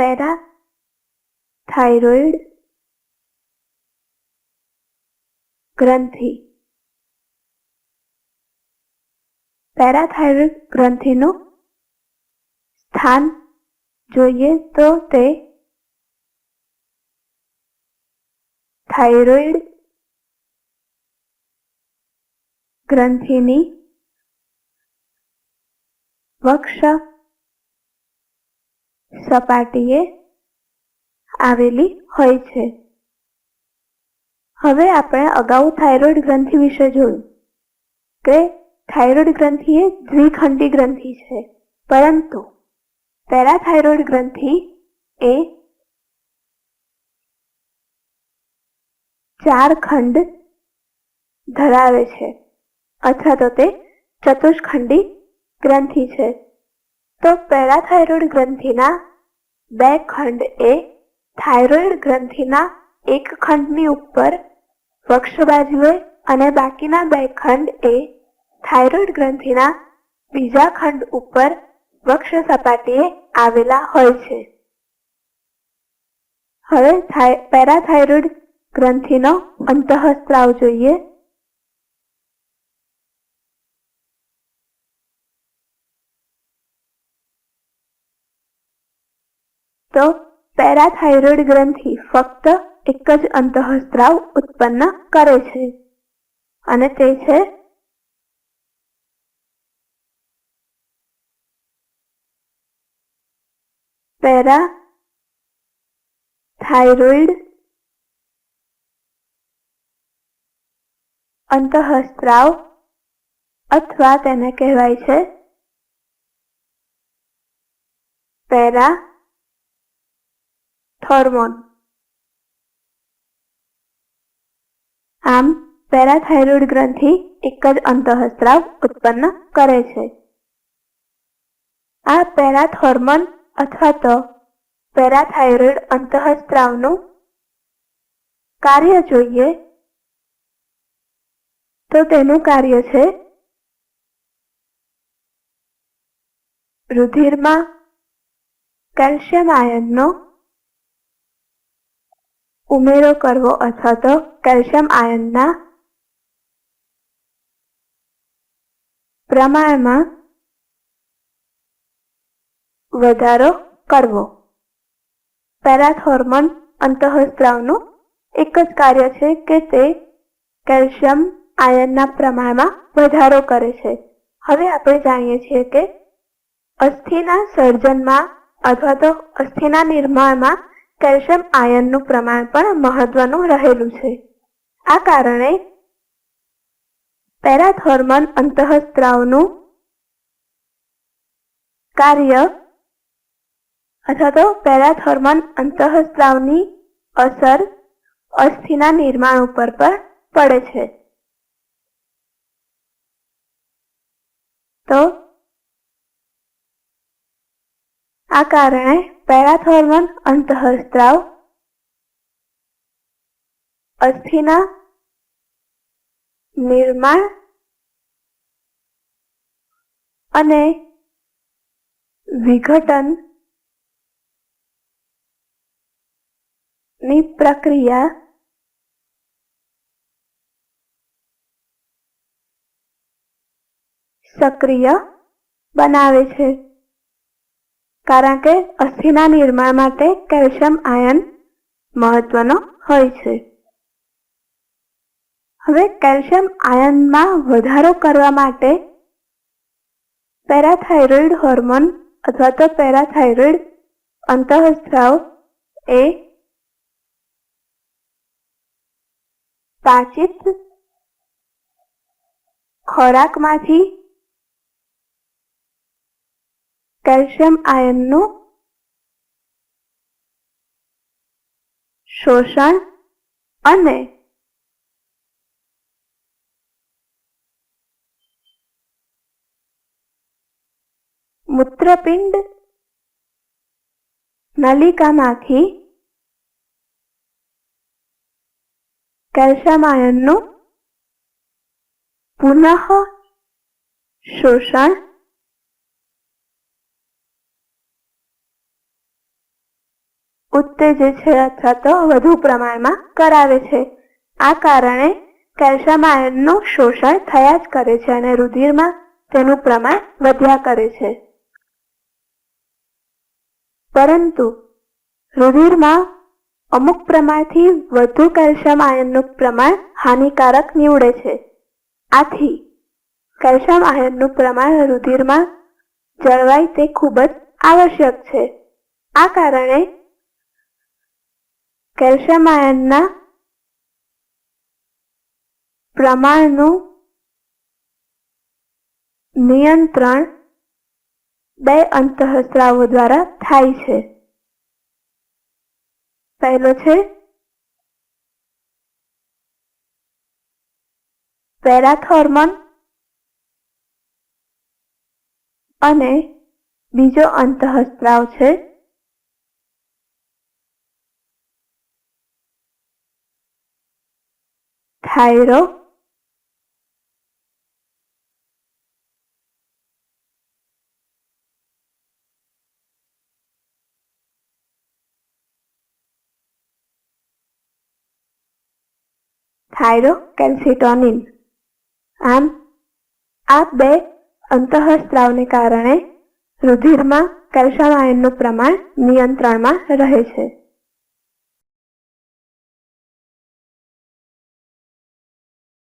Para thyroid ગ્રંથિ. પેરાથાઇરોઇડ ગ્રંથિનું સ્થાન જોઈએ તો તે થાઇરોઇડ ગ્રંથિની વક્ષ સપાટીએ આવેલી હોય છે. હવે આપણે અગાઉ થાઇરોઇડ ગ્રંથિ વિશે જોયું કે થાઇરોઇડ ગ્રંથિ એ દ્વિખંડી ગ્રંથિ છે, પરંતુ પેરાથાઇરોઇડ ગ્રંથિ એ ચાર ખંડ ધરાવે છે, અથવા તો તે ચતુષ્ખંડી ગ્રંથિ છે. તો પેરાથાઇરોઇડ ગ્રંથિના બે ખંડ એ થાઇરોઇડ ગ્રંથિના એક ખંડની ઉપર વક્ષ બાજુએ અને બાકીના બે ખંડ એ થાઇરોઇડ ગ્રંથિના બીજા ખંડ ઉપર વક્ષ સપાટીએ આવેલા હોય છે. હવે પેરાથાઇરોઇડ ગ્રંથિનો અંતઃસ્ત્રાવ જોઈએ. તો પેરાથાઇરોઇડ ગ્રંથિ ફક્ત એક જ અંતઃસ્ત્રાવ ઉત્પન્ન કરે છે. અને તે છે પેરા થાઇરોઇડ અંતઃસ્ત્રાવ અથવા તેને કહેવાય છે પેરા થોર્મોન. આમ પેરાથાઇરોઇડ ગ્રંથિ એક જ અંતઃસ્ત્રાવ ઉત્પન્ન કરે છે. આ પેરાથોર્મોન અથવા તો પેરાથાઇરોઇડ અંતઃસ્ત્રાવનું કાર્ય જોઈએ તો તેનું કાર્ય છે રુધિરમાં કેલ્શિયમ આયનનો ઉમેરો કરવો અથવા તો કેલ્શિયમ આયનના પ્રમાણમાં વધારો કરવો. પેરાથોર્મોન અંતઃસ્ત્રાવનું એક જ કાર્ય છે કે તે કેલ્શિયમ આયનના પ્રમાણમાં વધારો કરે છે. હવે આપણે જાણીએ છીએ કે અસ્થિના સર્જનમાં અથવા તો અસ્થિના નિર્માણમાં કેલ્શિયમ આયનનું પ્રમાણ પણ મહત્વનું રહેલું છે. આ કારણે પેરાથોર્મન અંતઃસ્ત્રાવનું કાર્ય અથવા તો પેરાથોર્મન અંતઃસ્ત્રાવની અસર અસ્થિના નિર્માણ ઉપર પણ પડે છે. તો આ કારણે પેરાથોર્મોન અંતઃસ્ત્રાવ અસ્થિના નિર્માણ અને વિઘટનની પ્રક્રિયા સક્રિય બનાવે છે. કારણ કે અસ્થિના નિર્માણ માટે કેલ્શિયમ આયન મહત્વનો હોય છે. હવે કેલ્શિયમ આયનમાં વધારો કરવા માટે પેરાથાઇરોઇડ હોર્મોન અથવા તો પેરાથાઇરોઇડ અંતઃસ્ત્રાવ એ પાચિત ખોરાકમાંથી કેલ્શિયમ આયનનું શોષણ અને મૂત્રપિંડ નલિકામાંથી કેલ્શિયમ આયનનું પુનઃ શોષણ ઉત્તેજે છે અથવા તો વધુ પ્રમાણમાં કરાવે છે. આ કારણે કેલ્શિયમ આયનનું શોષણ થયા જ કરે છે અને રુધિરમાં તેનું પ્રમાણ વધ્યા કરે છે. પરંતુ રુધિરમાં અમુક પ્રમાણથી વધુ કેલ્શિયમ આયનનું પ્રમાણ હાનિકારક નીવડે છે. આથી કેલ્શિયમ આયનનું પ્રમાણ રુધિરમાં જળવાય તે ખૂબ જ આવશ્યક છે. આ કારણે કેલ્શિયમ પ્રમાણનું નિયંત્રણ બે અંતઃસ્ત્રાવો દ્વારા થાય છે પહેલો છે પેરાથોર્મન અને બીજો અંતઃસ્ત્રાવ છે થાઇરો calcitonin આમ આ બે અંતઃસ્ત્રાવને કારણે રુધિરમાં કેલ્શિયમ આયનનું પ્રમાણ નિયંત્રણમાં રહે છે.